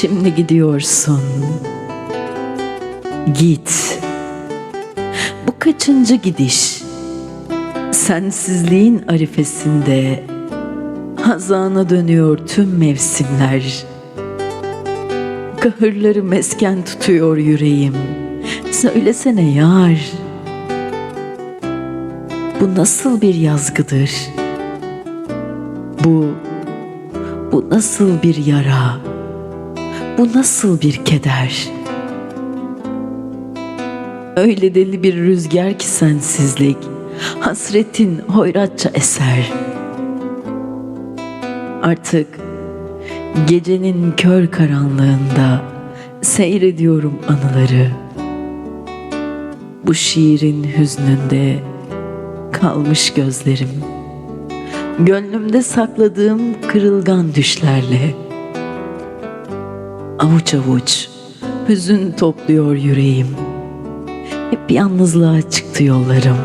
Şimdi gidiyorsun. Git. Bu kaçıncı gidiş? Sensizliğin arifesinde hazana dönüyor tüm mevsimler. Kahırları mesken tutuyor yüreğim. Söylesene yar. Bu nasıl bir yazgıdır? Bu bu nasıl bir yara? Bu nasıl bir keder? Öyle deli bir rüzgar ki sensizlik, hasretin hoyratça eser. Artık gecenin kör karanlığında seyrediyorum anıları. Bu şiirin hüznünde kalmış gözlerim. Gönlümde sakladığım kırılgan düşlerle avuç avuç hüzün topluyor yüreğim. Hep yalnızlığa çıktı yollarım.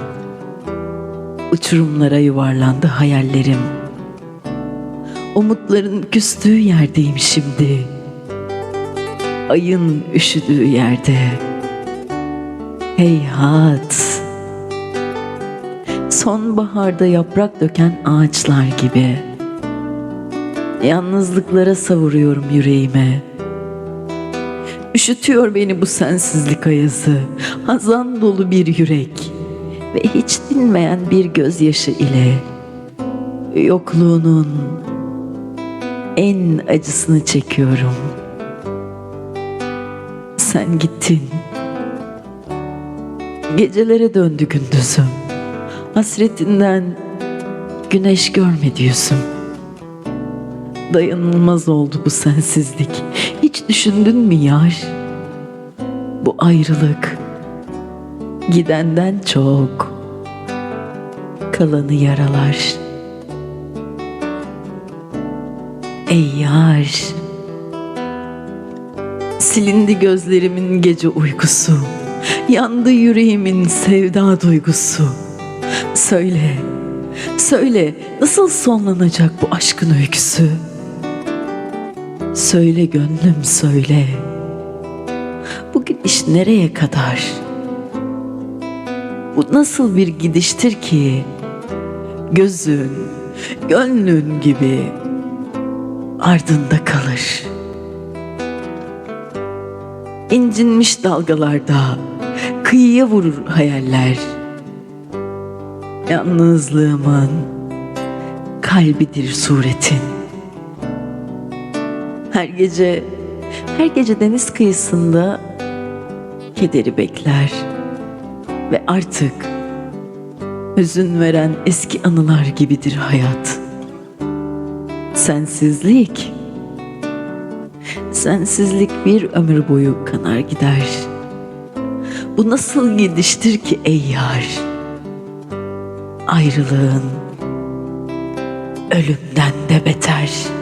Uçurumlara yuvarlandı hayallerim. Umutların küstüğü yerdeyim şimdi. Ayın üşüdüğü yerde. Heyhat. Sonbaharda yaprak döken ağaçlar gibi. Yalnızlıklara savuruyorum yüreğime. Üşütüyor beni bu sensizlik ayazı. Hazan dolu bir yürek ve hiç dinmeyen bir gözyaşı ile yokluğunun en acısını çekiyorum. Sen gittin. Gecelere döndü gündüzüm. Hasretinden güneş görmedi yüzüm. Dayanılmaz oldu bu sensizlik. Hiç düşündün mü yar? Bu ayrılık gidenden çok kalanı yaralar. Ey yar, silindi gözlerimin gece uykusu, yandı yüreğimin sevda duygusu. Söyle, söyle nasıl sonlanacak bu aşkın öyküsü? Söyle gönlüm söyle. Bu gidiş nereye kadar? Bu nasıl bir gidiştir ki? Gözün, gönlün gibi ardında kalır. İncinmiş dalgalarda kıyıya vurur hayaller. Yalnızlığımın kalbidir suretin. Her gece, her gece deniz kıyısında kederi bekler ve artık hüzün veren eski anılar gibidir hayat. Sensizlik, sensizlik bir ömür boyu kanar gider. Bu nasıl gidiştir ki ey yar? Ayrılığın ölümden de beter.''